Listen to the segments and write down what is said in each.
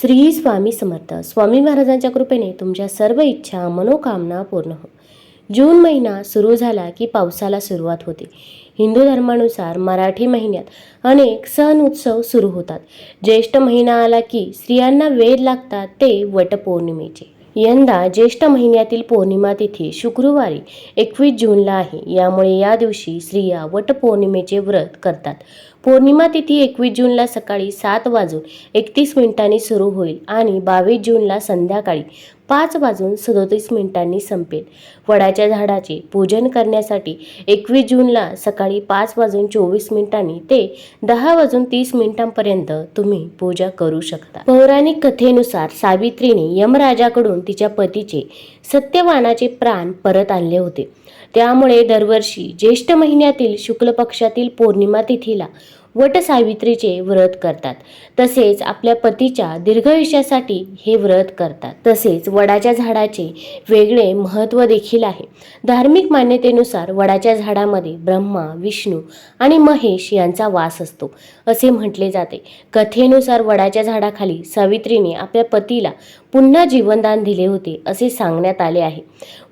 श्री स्वामी समर्थ. स्वामी महाराजांच्या कृपेने तुमच्या सर्व इच्छा मनोकामना पूर्ण हो. जून महिना सुरू झाला की पावसाला सुरुवात होते. हिंदू धर्मानुसार मराठी महिन्यात अनेक सण उत्सव सुरू होतात. ज्येष्ठ महिना आला की स्त्रियांना वेध लागतात ते वटपौर्णिमेचे. यंदा ज्येष्ठ महिन्यातील पौर्णिमा तिथी शुक्रवारी एकवीस जूनला आहे. यामुळे या दिवशी स्त्रिया वटपौर्णिमेचे व्रत करतात. पौर्णिमा तिथी एकवीस जूनला सकाळी सात वाजून एकतीस मिनिटांनी सुरू होईल आणि बावीस जूनला संध्याकाळी पाच वाजून सदोतीस मिनिटांनी संपेल. वडाच्या झाडाचे पूजन करण्यासाठी एकवीस जूनला सकाळी पाच वाजून चोवीस मिनिटांनी ते दहा वाजून तीस मिनिटांपर्यंत तुम्ही पूजा करू शकता. पौराणिक कथेनुसार सावित्रीने यमराजाकडून तिच्या पतीचे सत्यवानाचे प्राण परत आणले होते. त्यामुळे दरवर्षी ज्येष्ठ महिन्यातील शुक्ल पक्षातील पौर्णिमा तिथीला वटसावित्रीचे व्रत करतात. तसेच आपल्या पतीच्या दीर्घायुष्यासाठी हे व्रत करतात. तसेच वडाच्या झाडाचे वेगळे महत्त्व देखील आहे. धार्मिक मान्यतेनुसार वडाच्या झाडामध्ये ब्रह्मा विष्णू आणि महेश यांचा वास असतो असे म्हटले जाते. कथेनुसार वडाच्या झाडाखाली सावित्रीने आपल्या पतीला पुन्हा जीवनदान दिले होते असे सांगण्यात आले आहे.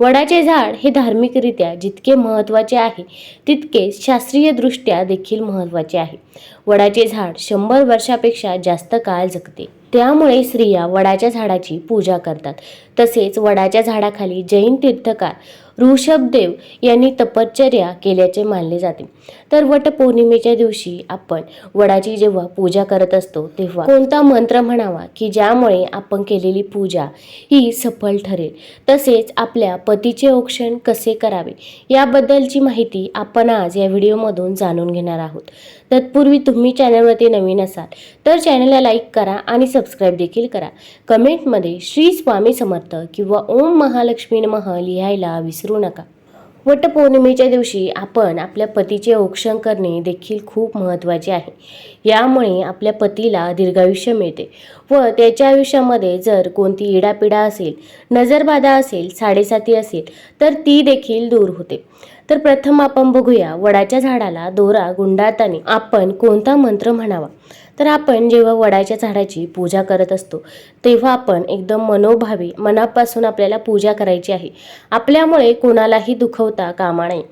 वडाचे झाड हे धार्मिकरित्या जितके महत्त्वाचे आहे तितके शास्त्रीयदृष्ट्या देखील महत्त्वाचे आहे. वडाचे झाड शंभर वर्षापेक्षा जास्त काळ जगते. त्यामुळे स्त्रिया वडाच्या झाडाची पूजा करतात. तसेच वडाच्या झाडाखाली जैन तीर्थकार ऋषभदेव यांनी तपश्चर्या केल्याचे मानले जाते. तर वटपौर्णिमेच्या दिवशी आपण वडाची जेव्हा पूजा करत असतो तेव्हा कोणता मंत्र म्हणावा की ज्यामुळे आपण केलेली पूजा ही सफल ठरेल? तसेच आपल्या पतीचे औक्षण कसे करावे? याबद्दलची माहिती आपण आज या व्हिडिओमधून जाणून घेणार आहोत. तत्पूर्वी तुम्ही चॅनलवरती नवीन असाल तर चॅनलला लाईक करा आणि सबस्क्राईब देखील करा. कमेंटमध्ये श्री स्वामी समर्थ किंवा ओम महालक्ष्मी नमः लिहायला विसरू नका. वटपौर्णिमेच्या दिवशी आपण आपल्या पतीचे औक्षण करणे देखील खूप महत्त्वाचे आहे. यामुळे आपल्या पतीला दीर्घायुष्य मिळते व त्याच्या आयुष्यामध्ये जर कोणती इडापिडा असेल नजरबाधा असेल साडेसाती असेल तर ती देखील दूर होते. तर प्रथम आपण बघूया वडाच्या झाडाला दोरा गुंडाळताना आपण कोणता मंत्र म्हणावा? तर आपण जेव्हा वडाच्या झाडाची पूजा करत असतो तेव्हा आपण एकदम मनोभावे मनापासून आपल्याला पूजा करायची आहे. आपल्यामुळे कोणालाही दुखवता कामा नये.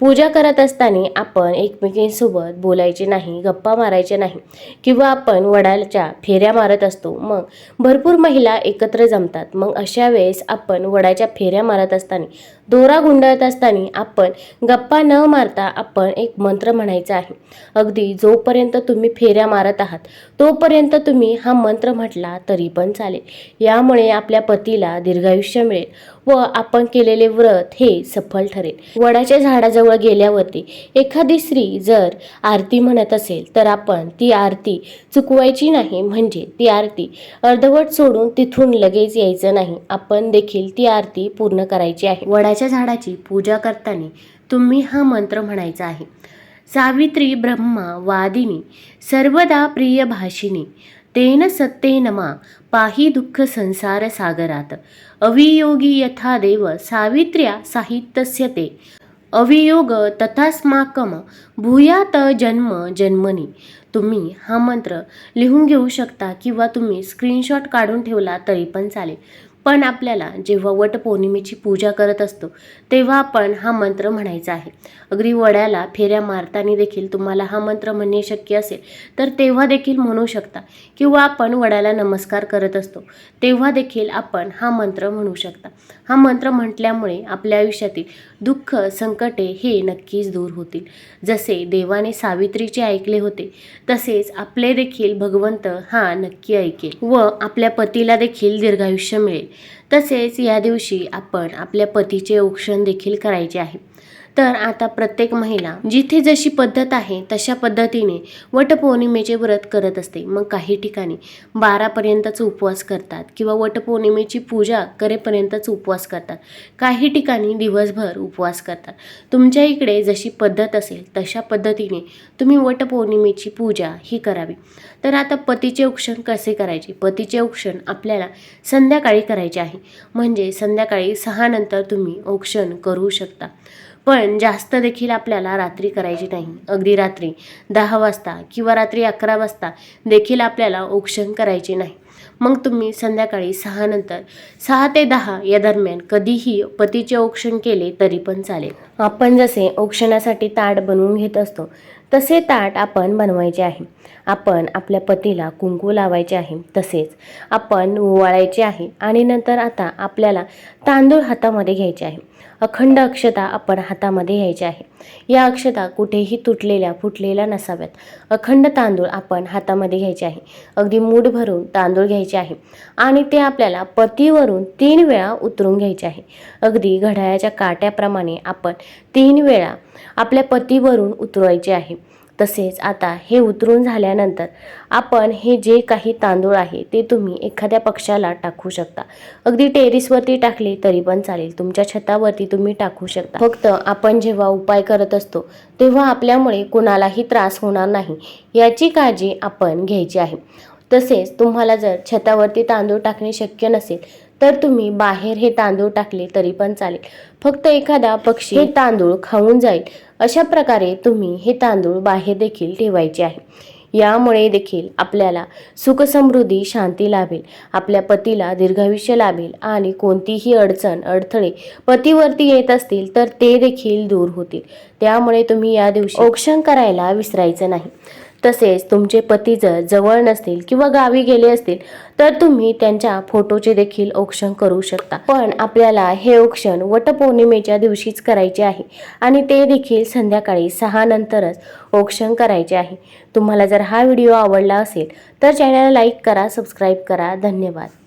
पूजा करत असताना आपण एकमेकींसोबत बोलायचे नाही गप्पा मारायचे नाही किंवा आपण वडाच्या फेऱ्या मारत असतो. मग भरपूर महिला एकत्र जमतात. मग अशा वेळेस आपण वडाच्या फेऱ्या मारत असताना दोरा गुंडाळत असताना आपण गप्पा न मारता आपण एक मंत्र म्हणायचा आहे. अगदी जोपर्यंत तुम्ही फेऱ्या मारत आहात तोपर्यंत तुम्ही हा मंत्र म्हटला तरी पण चालेल. यामुळे आपल्या पतीला दीर्घायुष्य मिळेल. व आपण केलेले व्रत हे सफल ठरेल. वडाच्या झाडाजवळ गेल्यावरती एखादी स्त्री जर आरती म्हणत असेल तर आपण ती आरती चुकवायची नाही. म्हणजे ती आरती अर्धवट सोडून तिथून लगेच यायचं नाही. आपण देखील ती आरती पूर्ण करायची आहे. वडाच्या झाडाची पूजा करताना तुम्ही हा मंत्र म्हणायचा आहे. सावित्री ब्रह्मा वादिनी सर्वदा प्रिय भाषिनी तेन सत्तेन मा पाही दुःख संसार सागरात। अवियोगी यथा देव सावित्र्या साहित्यस्य ते। अवियोग तथास्माकम भूयात जन्म जन्मनी। तुम्ही हा मंत्र लिहून घेऊ शकता किंवा तुम्ही स्क्रीनशॉट काढून ठेवला तरी पण चालेल. पण आपल्याला जेव्हा वटपौर्णिमेची पूजा करत असतो तेव्हा आपण हा मंत्र म्हणायचा आहे. अगदी वड्याला फेऱ्या मारताना देखील तुम्हाला हा मंत्र म्हणणे शक्य असेल तर तेव्हा देखील म्हणू शकता किंवा आपण वड्याला नमस्कार करत असतो तेव्हा देखील आपण हा मंत्र म्हणू शकता. हा मंत्र म्हटल्यामुळे आपल्या आयुष्यातील दुःख संकटे हे नक्कीच दूर होतील. जसे देवाने सावित्रीचे ऐकले होते तसेच आपले देखील भगवंत हा नक्की ऐकेल व आपल्या पतीला देखील दीर्घायुष्य मिळेल. तसेच या दिवशी आपण आपल्या पतीचे औक्षण देखील करायचे आहे. तर आता प्रत्येक महिला जिथे जशी पद्धत आहे तशा पद्धतीने वटपौर्णिमेचे व्रत करत असते. मग काही ठिकाणी बारापर्यंतच उपवास करतात किंवा वटपौर्णिमेची पूजा करेपर्यंतच उपवास करतात. काही ठिकाणी दिवसभर उपवास करतात. तुमच्या इकडे जशी पद्धत असेल तशा पद्धतीने तुम्ही वटपौर्णिमेची पूजा ही करावी. तर आता पतीचे औक्षण कसे करायचे? पतीचे औक्षण आपल्याला संध्याकाळी करायचे आहे. म्हणजे संध्याकाळी सहानंतर तुम्ही औक्षण करू शकता. पण जास्त देखील आपल्याला रात्री करायची नाही. अगदी रात्री दहा वाजता किंवा रात्री अकरा वाजता देखील आपल्याला औक्षण करायचे नाही. मग तुम्ही संध्याकाळी सहा नंतर सहा ते दहा या दरम्यान कधीही पतीचे औक्षण केले तरी पण चालेल. आपण जसे औक्षणासाठी ताट बनवून घेत असतो तसे ताट आपण बनवायचे आहे. आपण आपल्या पतीला कुंकू लावायचे आहे तसेच आपण ओवाळायचे आहे आणि नंतर आता आपल्याला तांदूळ हातामध्ये घ्यायचे आहे. अखंड अक्षता आपण हातामध्ये घ्यायच्या आहे. या अक्षता कुठेही तुटलेल्या फुटलेल्या नसाव्यात. अखंड तांदूळ आपण हातामध्ये घ्यायचे आहे. अगदी मूठ भरून तांदूळ घ्यायचे आहे आणि ते आपल्याला पतीवरून तीन वेळा उतरून घ्यायचे आहे. अगदी घड्याळाच्या काट्याप्रमाणे आपण तीन वेळा आपल्या पतीवरून उतरवायचे आहे. तसेच आता हे उतरून झाल्यानंतर आपण हे जे काही तांदूळ आहे ते तुम्ही एखाद्या पक्षाला टाकू शकता. अगदी टेरिसवरती टाकले तरी पण चालेल. तुमच्या छतावरती तुम्ही टाकू शकता. फक्त आपण जेव्हा उपाय करत असतो तेव्हा आपल्यामुळे कुणालाही त्रास होणार नाही याची काळजी आपण घ्यायची आहे. तसेच तुम्हाला जर छतावरती तांदूळ टाकणे शक्य नसेल तर तुम्ही बाहेर हे तांदूळ टाकले तरी पण चालेल. फक्त एखादा पक्षी हे तांदूळ खाऊन जाईल. अशा प्रकारे तुम्ही हे तांदूळ बाहेर देखील ठेवायचे आहे. यामुळे देखील आपल्याला सुखसमृद्धी शांती लाभेल. आपल्या पतीला दीर्घायुष्य लाभेल आणि कोणतीही अडचण अडथळे पतीवरती येत असतील तर ते देखील दूर होतील. त्यामुळे तुम्ही या दिवशी औक्षण करायला विसरायचं नाही. तसेच तुमचे पती जर जवळ नसतील किंवा गावी गेले असतील तर तुम्ही त्यांच्या फोटोचे देखील औक्षण करू शकता. पण आपल्याला हे औक्षण वटपौर्णिमेच्या दिवशीच करायचे आहे आणि ते देखील संध्याकाळी सहा नंतरच औक्षण करायचे आहे. तुम्हाला जर हा व्हिडिओ आवडला असेल तर चॅनलला लाईक करा सबस्क्राईब करा. धन्यवाद.